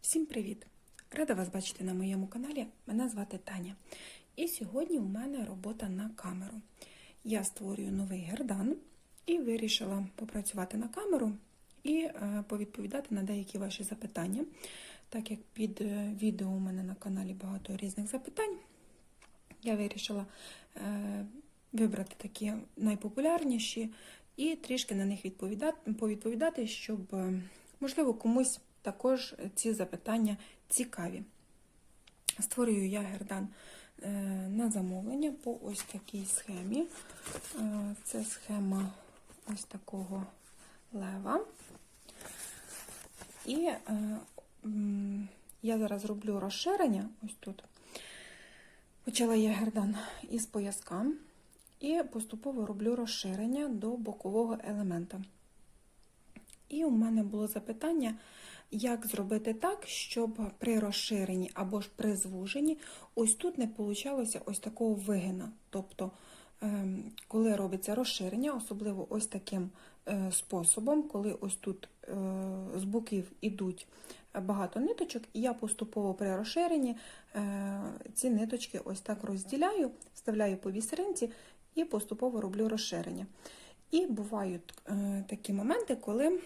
Всім привіт! Рада вас бачити на моєму каналі. Мене звати Таня. І сьогодні у мене робота на камеру. Я створюю новий гердан і вирішила попрацювати на камеру і е, повідповідати на деякі ваші запитання. Так як під е, відео у мене на каналі багато різних запитань, я вирішила е, вибрати такі найпопулярніші і трішки на них відповідати, повідповідати, щоб, можливо, комусь також ці запитання цікаві. Створюю я гердан е, на замовлення по ось такій схемі. Е, Це схема ось такого лева. І е, я зараз роблю розширення ось тут. Почала я гердан із пояска і поступово роблю розширення до бокового елемента. І у мене було запитання, як зробити так, щоб при розширенні або ж при звуженні ось тут не получалося ось такого вигина. Тобто, ем, коли робиться розширення, особливо ось таким е, способом, коли ось тут е, з боків ідуть багато ниточок, і я поступово при розширенні е, ці ниточки ось так розділяю, вставляю по вісеринці і поступово роблю розширення. І бувають е, такі моменти, коли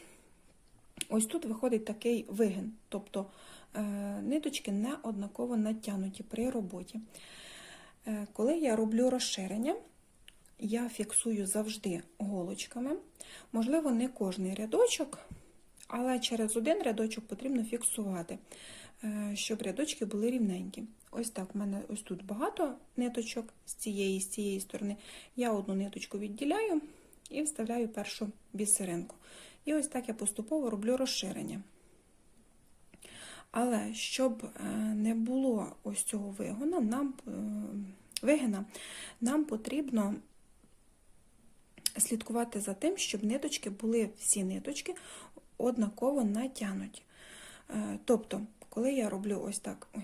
ось тут виходить такий вигин, тобто е, ниточки не однаково натягнуті при роботі. Е, коли я роблю розширення, я фіксую завжди голочками. Можливо, не кожний рядочок, але через один рядочок потрібно фіксувати, е, щоб рядочки були рівненькі. Ось так, в мене ось тут багато ниточок з цієї з цієї сторони. Я одну ниточку відділяю і вставляю першу бісеринку. І ось так я поступово роблю розширення. Але щоб е, не було ось цього вигона, нам, е, вигина, нам потрібно слідкувати за тим, щоб ниточки були всі ниточки однаково натягнуті. Е, Тобто, коли я роблю ось так, ой,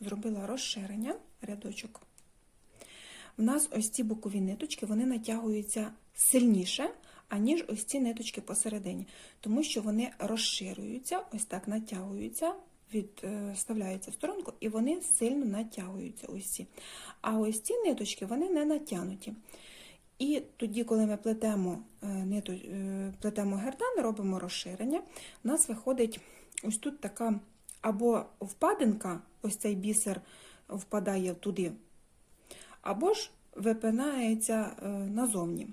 зробила розширення, рядочок, в нас ось ці бокові ниточки вони натягуються сильніше, аніж ось ці ниточки посередині, тому що вони розширюються, ось так натягуються, відставляються в сторонку, і вони сильно натягуються. ось ці. А ось ці ниточки вони не натягнуті. І тоді, коли ми плетемо, е, е, плетемо гердан, робимо розширення, у нас виходить ось тут така або впадинка, ось цей бісер впадає туди, або ж випинається е, назовні.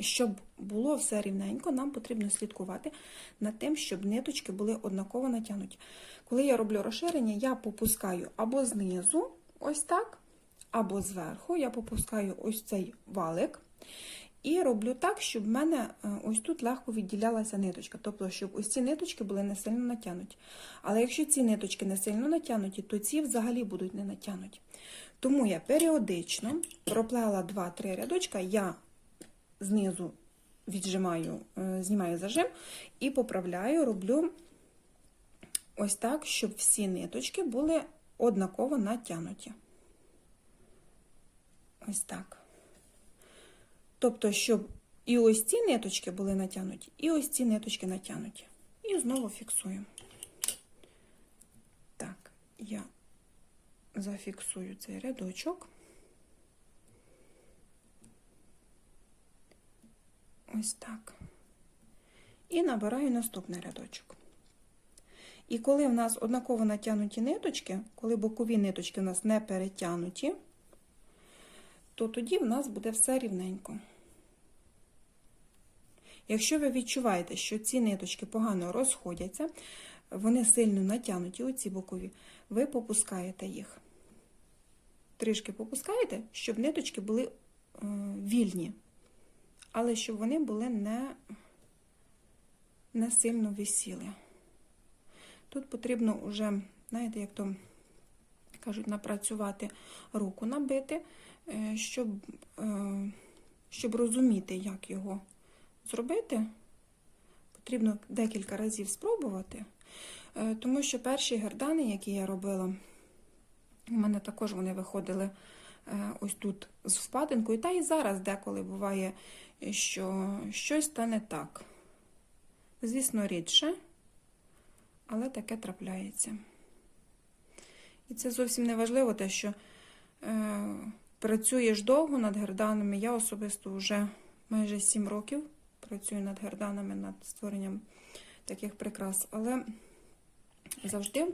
Щоб було все рівненько, нам потрібно слідкувати над тим, щоб ниточки були однаково натягнуті. Коли я роблю розширення, я попускаю або знизу, ось так, або зверху, я попускаю ось цей валик. І роблю так, щоб в мене е, ось тут легко відділялася ниточка. Тобто, щоб ось ці ниточки були не сильно натягнуті. Але якщо ці ниточки не сильно натягнуті, то ці взагалі будуть не натягнуті. Тому я періодично проплела 2-3 рядочка, я знизу віджимаю, е, знімаю зажим і поправляю, роблю ось так, щоб всі ниточки були однаково натягнуті. Ось так. Тобто, щоб і ось ці ниточки були натягнуті, і ось ці ниточки натягнуті. І знову фіксую. Так, я зафіксую цей рядочок. Ось так. І набираю наступний рядочок. І коли в нас однаково натягнуті ниточки, коли бокові ниточки в нас не перетягнуті, то тоді в нас буде все рівненько. Якщо ви відчуваєте, що ці ниточки погано розходяться, вони сильно натягнуті, оці бокові, ви попускаєте їх. Трішки попускаєте, щоб ниточки були е, вільні, але щоб вони були не, не сильно висіли. Тут потрібно вже, знаєте, як то кажуть, напрацювати руку набити, е, щоб, е, щоб розуміти, як його зробити. Потрібно декілька разів спробувати, Е, тому що перші гердани, які я робила, у мене також вони виходили ось тут з впадинкою, та і зараз деколи буває, що щось та не так. Звісно, рідше, але але таке трапляється. І це зовсім не важливо, те, що е, працюєш довго над герданами. Я особисто вже майже 7 років працюю над герданами, над створенням таких прикрас, але завжди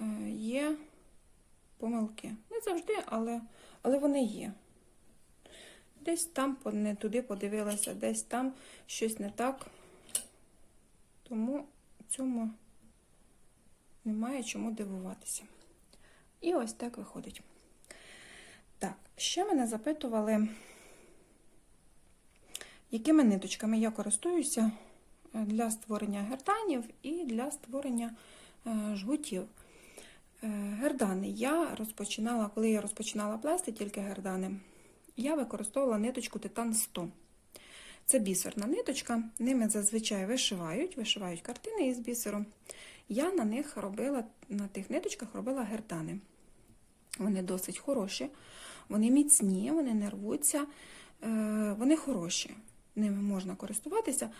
е, є помилки. Не завжди, але, але вони є. Десь там не туди подивилася, десь там щось не так. Тому цьому немає чому дивуватися. І ось так виходить. Так, ще мене запитували, якими ниточками я користуюся е, для створення герданів і для створення е, жгутів. Е, Гердани я розпочинала, коли я розпочинала плести тільки гердани, я використовувала ниточку Титан 100. Це бісерна ниточка, ними зазвичай вишивають, вишивають картини із бісеру. Я на них робила, на тих ниточках робила гердани. Вони досить хороші, вони міцні, вони не рвуться, е, вони хороші. Ними можна користуватися.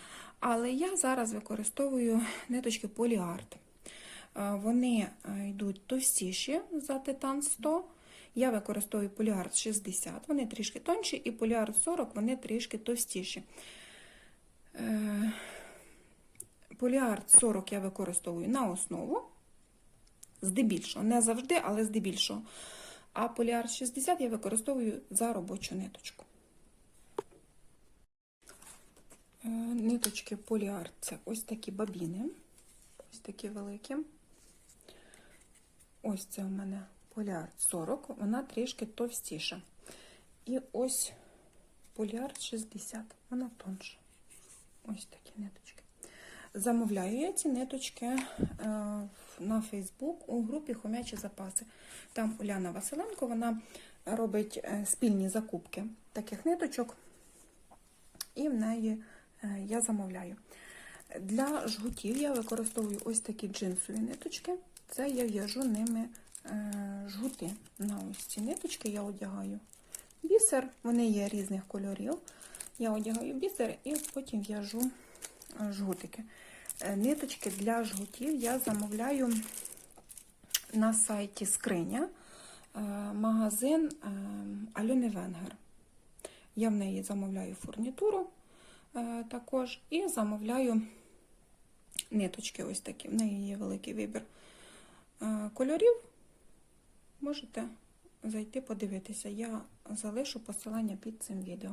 Але я зараз використовую ниточки поліарт. Е, Вони е, йдуть товстіші за титан 100. Я використовую поліарт 60, вони трішки тонші, і поліарт 40, вони трішки товстіші. Е, Поліарт 40 я використовую на основу, здебільшого, не завжди, але здебільшого. А поліарт 60 я використовую за робочу ниточку. Е, Ниточки поліарт це ось такі бабіни, ось такі великі. Ось це у мене поліарт 40, вона трішки товстіша. І ось поліарт 60, вона тонша. Ось такі ниточки. Замовляю я ці ниточки е, на Фейсбук у групі Хомячі запаси. Там Уляна Василенко вона робить е, спільні закупки таких ниточок, і в неї е, я замовляю. Для жгутів я використовую ось такі джинсові ниточки. Це я в'яжу ними жгути. На ось ці ниточки я одягаю бісер, вони є різних кольорів. Я одягаю бісер і потім в'яжу е, жгутики. Е, Ниточки для жгутів я замовляю на сайті Скриня, е, магазин е, Альони Венгер. Я в неї замовляю фурнітуру е, також і замовляю ниточки ось такі. В неї є великий вибір е, кольорів. Можете зайти подивитися. Я залишу посилання під цим відео.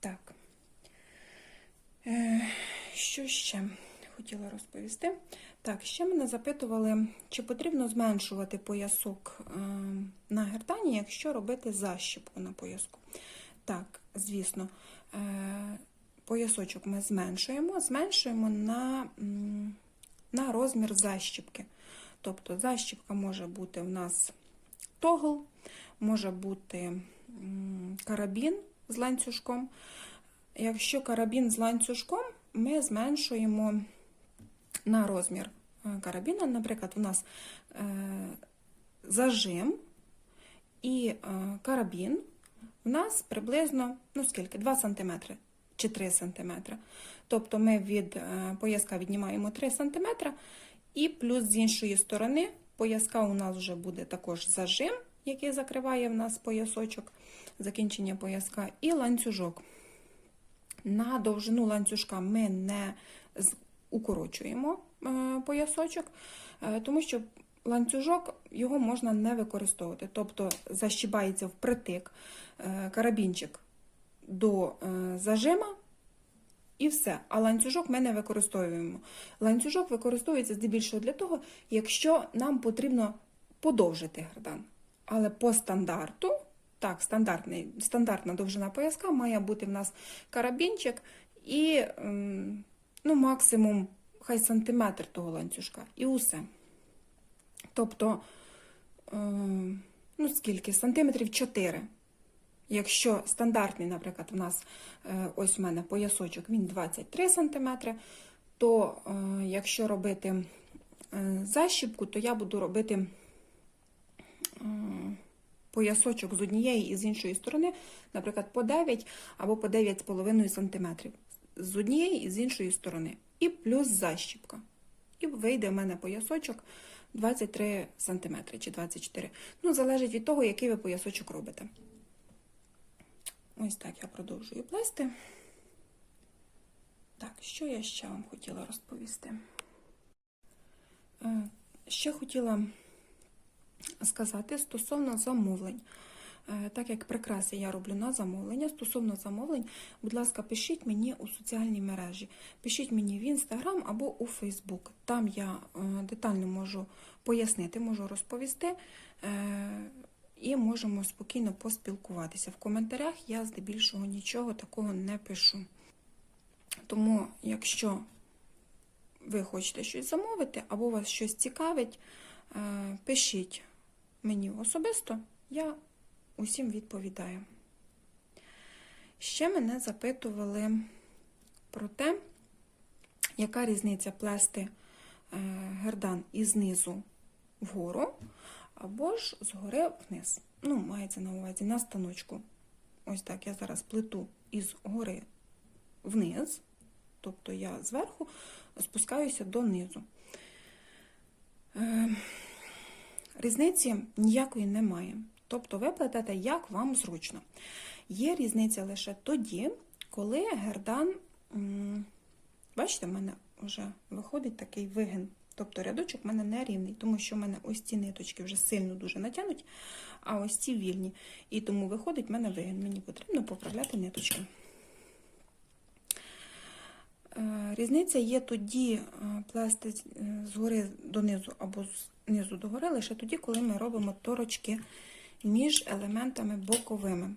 Так. Е, Що ще хотіла розповісти? Так, ще мене запитували, чи потрібно зменшувати поясок е, на гердані, якщо робити защіпку на пояску. Так, звісно, е, поясочок ми зменшуємо, зменшуємо на, на розмір защіпки. Тобто защіпка може бути в нас тогл, може бути карабін з ланцюжком. Якщо карабін з ланцюжком, ми зменшуємо на розмір е, карабіна. Наприклад, у нас е, зажим і е, карабін у нас приблизно ну скільки, 2 см чи 3 см. Тобто ми від пояска віднімаємо 3 см, і плюс з іншої сторони пояска у нас вже буде також зажим, який закриває в нас поясочок, закінчення пояска, і ланцюжок. На довжину ланцюжка ми не укорочуємо е, поясочок, е, тому що ланцюжок його можна не використовувати. Тобто защібається впритик е, карабінчик до зажима, і все. А ланцюжок ми не використовуємо. Ланцюжок використовується здебільшого для того, якщо нам потрібно подовжити гердан. Але по стандарту, так, стандартний, стандартна довжина пояска має бути в нас карабінчик і ем, ну, максимум хай сантиметр того ланцюжка. І усе. Тобто, ем, ну скільки? Сантиметрів 4. Якщо стандартний, наприклад, у нас е, ось у мене поясочок, він 23 см, то е, якщо робити е, защіпку, то я буду робити поясочок з однієї і з іншої сторони, наприклад, по 9 або по 9,5 см. З однієї і з іншої сторони. І плюс защіпка. І вийде в мене поясочок 23 см чи 24 Ну, залежить від того, який ви поясочок робите. Ось так я продовжую плести. Так, що я ще вам хотіла розповісти? Е, Ще хотіла сказати стосовно замовлень. Е, Так як прикраси я роблю на замовлення, стосовно замовлень, будь ласка, пишіть мені у соціальній мережі. Пишіть мені в Інстаграм або у Фейсбук. Там я е, детально можу пояснити, можу розповісти і можемо спокійно поспілкуватися. В коментарях я здебільшого нічого такого не пишу. Тому, якщо ви хочете щось замовити, або вас щось цікавить, е, пишіть мені особисто, я усім відповідаю. Ще мене запитували про те, яка різниця плести е, гердан із низу вгору, або ж згори вниз. Ну, мається на увазі на станочку. Ось так я зараз плету із гори вниз, тобто я зверху спускаюся донизу. Е, Різниці ніякої немає. Тобто ви плетете, як вам зручно. Є різниця лише тоді, коли гердан, бачите, в мене вже виходить такий вигин. Тобто рядочок в мене не рівний, тому що в мене ось ці ниточки вже сильно дуже натягнуті, а ось ці вільні. І тому виходить в мене вигин. Мені потрібно поправляти ниточки. Е, Різниця є тоді е, плести е, згори донизу або знизу до гори, лише тоді, коли ми робимо торочки між елементами боковими.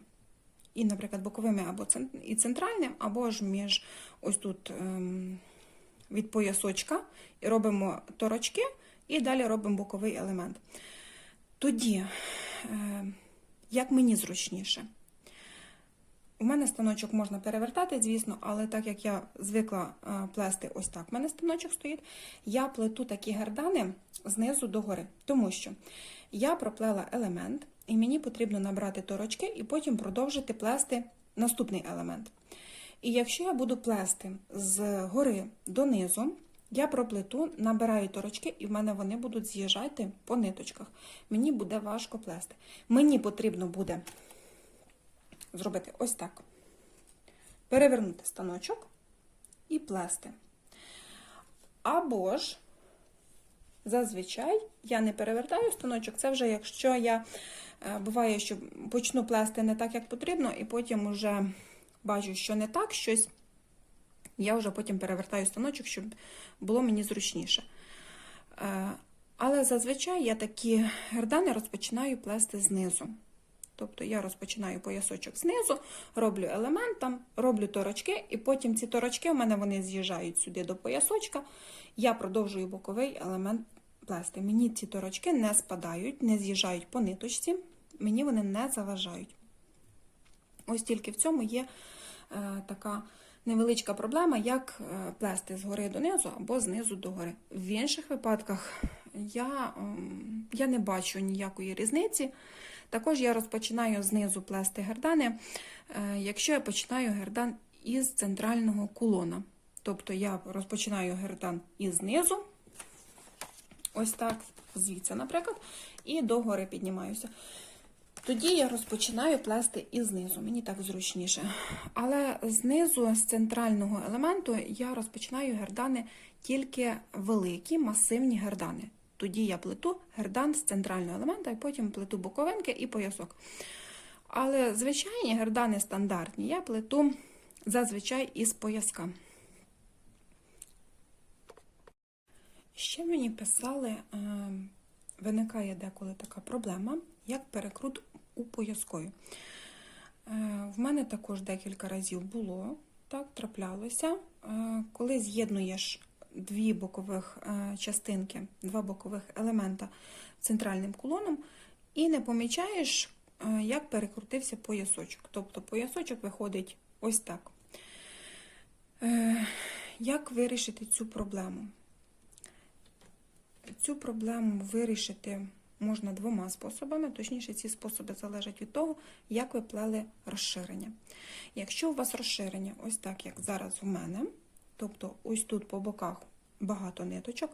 І, наприклад, боковими або і центральним, або ж між ось тут ем, від поясочка, робимо торочки, і далі робимо боковий елемент. Тоді, е, як мені зручніше. У мене станочок можна перевертати, звісно, але так як я звикла е, плести ось так, у мене станочок стоїть, я плету такі гердани знизу до гори, тому що я проплела елемент, і мені потрібно набрати торочки і потім продовжити плести наступний елемент. І якщо я буду плести з гори донизу, я проплету, набираю торочки, і в мене вони будуть з'їжджати по ниточках. Мені буде важко плести. Мені потрібно буде зробити ось так. Перевернути станочок і плести. Або ж, зазвичай, я не перевертаю станочок, це вже якщо я е, буває, що почну плести не так, як потрібно, і потім вже бачу, що не так щось, я вже потім перевертаю станочок, щоб було мені зручніше. Е, Але зазвичай я такі гердани розпочинаю плести знизу. Тобто я розпочинаю поясочок знизу, роблю елемент роблю торочки, і потім ці торочки у мене вони з'їжджають сюди до поясочка. Я продовжую боковий елемент плести. Мені ці торочки не спадають, не з'їжджають по ниточці, мені вони не заважають. Ось тільки в цьому є е, така невеличка проблема, як е, плести згори донизу або знизу до гори. В інших випадках я, ем, я не бачу ніякої різниці. Також я розпочинаю знизу плести гердани, е, якщо я починаю гердан із центрального кулона. Тобто я розпочинаю гердан із низу, ось так, звідси, наприклад, і догори піднімаюся. Тоді я розпочинаю плести і знизу, мені так зручніше. Але знизу, з центрального елементу, я розпочинаю гердани тільки великі, масивні гердани. Тоді я плету гердан з центрального елемента, і потім плету боковинки і поясок. Але звичайні гердани стандартні я плету зазвичай із пояска. Ще мені писали, е, виникає деколи така проблема, як перекрут у пояскові. Е, В мене також декілька разів було, так, траплялося. Е, Коли з'єднуєш дві бокових е, частинки, два бокових елемента центральним кулоном, і не помічаєш, як перекрутився поясочок. Тобто поясочок виходить ось так. Як вирішити цю проблему? Цю проблему вирішити можна двома способами, точніше, ці способи залежать від того, як ви плели розширення. Якщо у вас розширення ось так, як зараз у мене, тобто ось тут по боках багато ниточок,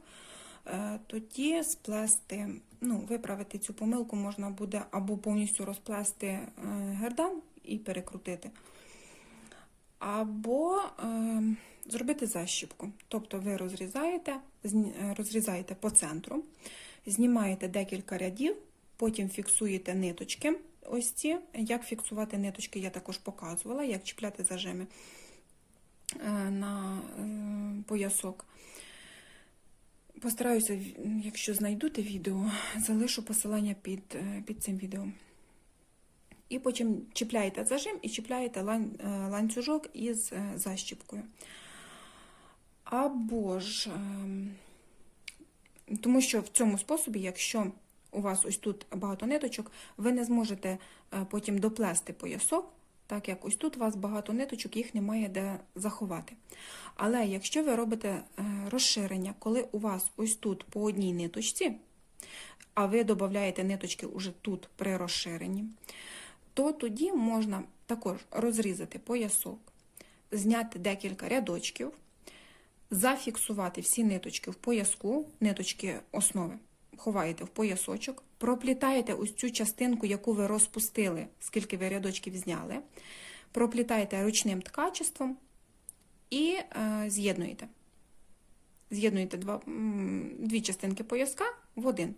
е, тоді сплести, ну, виправити цю помилку можна буде або повністю розплести е, гердан і перекрутити, або е, зробити защіпку. Тобто ви розрізаєте, е, розрізаєте по центру, знімаєте декілька рядів, потім фіксуєте ниточки. Ось ці. Як фіксувати ниточки, я також показувала, як чіпляти зажими е, на е, поясок. Постараюся, якщо знайду те відео, залишу посилання під, е, під цим відео. І потім чіпляєте зажим і чіпляєте ланцюжок із защіпкою. Або ж, ем, тому що в цьому способі, якщо у вас ось тут багато ниточок, ви не зможете е, потім доплести поясок, так як ось тут у вас багато ниточок, їх немає де заховати. Але якщо ви робите е, розширення, коли у вас ось тут по одній ниточці, а ви додаєте ниточки уже тут при розширенні, то тоді можна також розрізати поясок, зняти декілька рядочків, зафіксувати всі ниточки в пояску, ниточки основи ховаєте в поясочок, проплітаєте ось цю частинку, яку ви розпустили, скільки ви рядочків зняли, проплітаєте ручним ткачеством і е, з'єднуєте. З'єднуєте дві частинки пояска в один.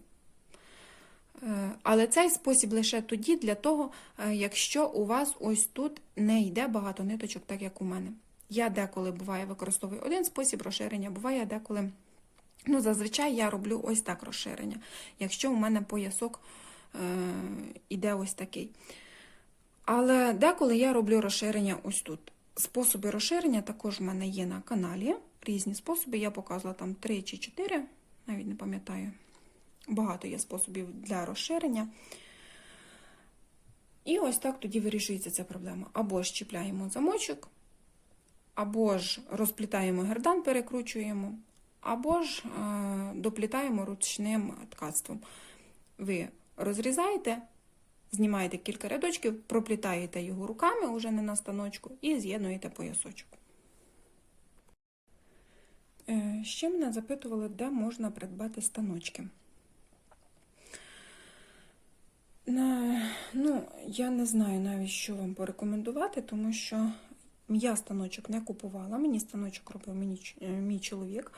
Е, Але цей спосіб лише тоді для того, е, якщо у вас ось тут не йде багато ниточок, так як у мене. Я деколи буває використовую один спосіб розширення, буває деколи. Ну, зазвичай я роблю ось так розширення, якщо у мене поясок е, іде ось такий. Але деколи я роблю розширення ось тут. Способи розширення також в мене є на каналі. Різні способи. Я показувала там 3 чи 4, навіть не пам'ятаю. Багато є способів для розширення. І ось так тоді вирішується ця проблема. Або ж чіпляємо замочок, або ж розплітаємо гердан, перекручуємо, або ж е, доплітаємо ручним ткацтвом. Ви розрізаєте, знімаєте кілька рядочків, проплітаєте його руками, уже не на станочку, і з'єднуєте поясочок. Е, Ще мене запитували, де можна придбати станочки. Ну, я не знаю навіть, що вам порекомендувати, тому що я станочок не купувала, мені станочок робив е, мій чоловік.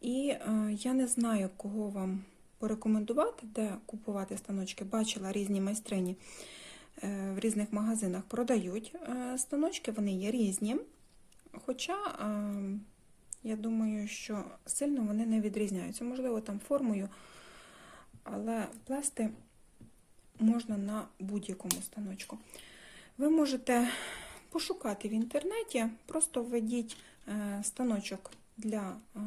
І е, я не знаю, кого вам порекомендувати, де купувати станочки. Бачила різні майстрині е, в різних магазинах продають станочки, вони є різні. Хоча я думаю, що сильно вони не відрізняються. Можливо, там формою, але плести можна на будь-якому станочку. Ви можете пошукати в інтернеті, просто введіть е, станочок для е,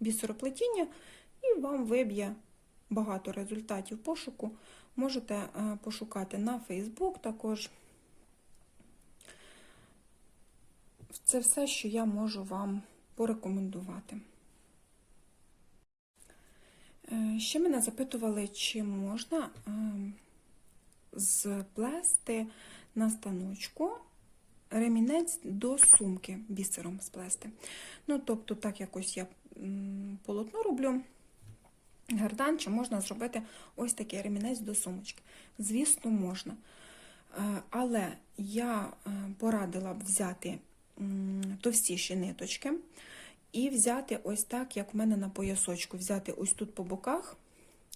бісероплетіння, і вам виб'є багато результатів пошуку. Можете е, пошукати на Facebook також. Це все, що я можу вам порекомендувати. Ще мене запитували, чи можна е, сплести на станочку ремінець до сумки бісером сплести. Ну, тобто, так якось я полотно роблю, гердан, чи можна зробити ось такий ремінець до сумочки. Звісно, можна. Е, Але я е, порадила б взяти товстіші ниточки і взяти ось так, як в мене на поясочку, взяти ось тут по боках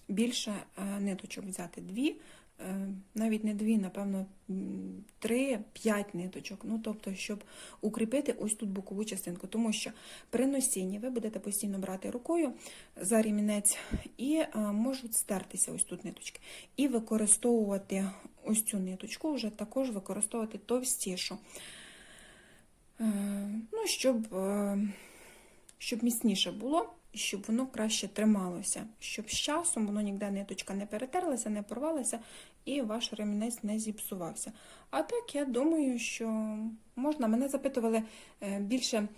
більше е, ниточок взяти дві, навіть не дві, напевно, три-п'ять ниточок. Ну, тобто, щоб укріпити ось тут бокову частинку. Тому що при носінні ви будете постійно брати рукою за ремінець і е, можуть стертися ось тут ниточки. І використовувати ось цю ниточку, вже також використовувати товстішу. Е, Ну, щоб, е, щоб міцніше було, щоб воно краще трималося, щоб з часом воно ніде ниточка не перетерлася, не порвалася, і ваш ремінець не зіпсувався. А так, я думаю, що можна. Мене запитували е, більше,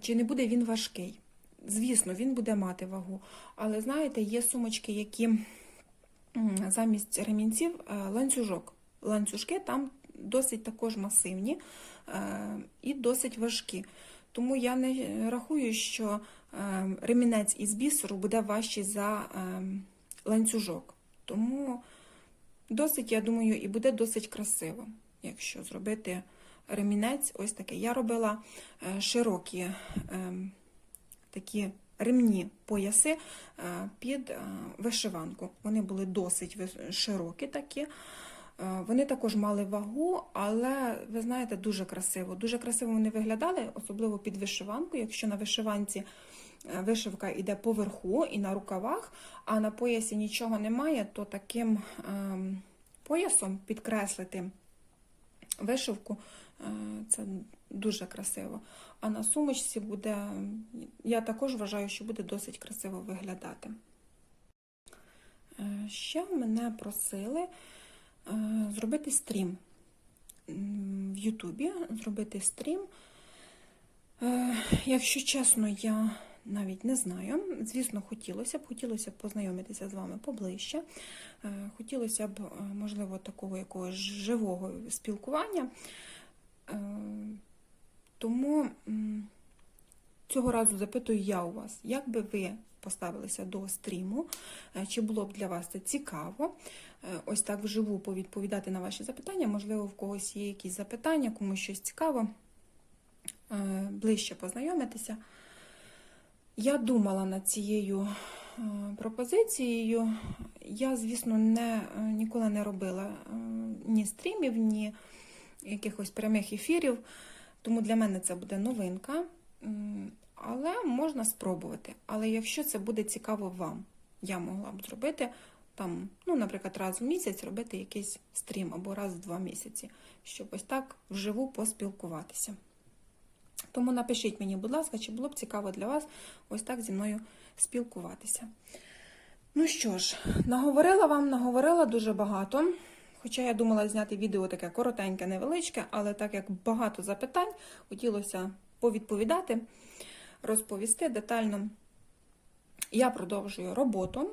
чи не буде він важкий. Звісно, він буде мати вагу. Але знаєте, є сумочки, які замість ремінців е, ланцюжок. Ланцюжки там досить також масивні е, і досить важкі. Тому я не рахую, що ремінець із бісеру буде важчий за е, ланцюжок. Тому досить, я думаю, і буде досить красиво, якщо зробити ремінець ось такий. Я робила е, широкі е, такі ремні пояси е, під вишиванку. Вони були досить широкі такі. Вони також мали вагу, але ви знаєте, дуже красиво. Дуже красиво вони виглядали, особливо під вишиванку. Якщо на вишиванці вишивка йде поверху і на рукавах, а на поясі нічого немає, то таким ем, поясом підкреслити вишивку е, це дуже красиво. А на сумочці буде, я також вважаю, що буде досить красиво виглядати. Е, Ще мене просили е, зробити стрім в Ютубі, зробити стрім. Е, Якщо чесно, я навіть не знаю. Звісно, хотілося б, хотілося б познайомитися з вами поближче. Е, Хотілося б, е, можливо, такого якогось живого спілкування. Е, Тому цього разу запитую я у вас, як би ви поставилися до стріму, чи було б для вас це цікаво? Ось так вживу повідповідати на ваші запитання. Можливо, в когось є якісь запитання, комусь щось цікаво, ближче познайомитися. Я думала над цією е, пропозицією. Я, звісно, не, е, ніколи не робила е, ні стрімів, ні якихось прямих ефірів, тому для мене це буде новинка. Але можна спробувати. Але якщо це буде цікаво вам, я могла б зробити там, ну, наприклад, раз в місяць робити якийсь стрім або раз в два місяці, щоб ось так вживу поспілкуватися. Тому напишіть мені, будь ласка, чи було б цікаво для вас ось так зі мною спілкуватися. Ну що ж, наговорила вам, наговорила дуже багато. Хоча я думала зняти відео таке коротеньке, невеличке, але так як багато запитань, хотілося повідповідати, розповісти детально. Я продовжую роботу.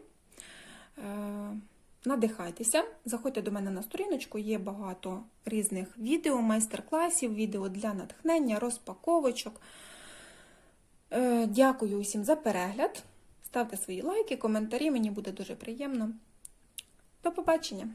Надихайтеся, заходьте до мене на сторіночку, є багато різних відео, майстер-класів, відео для натхнення, розпаковочок. Е, Дякую усім за перегляд. Ставте свої лайки, коментарі, мені буде дуже приємно. До побачення!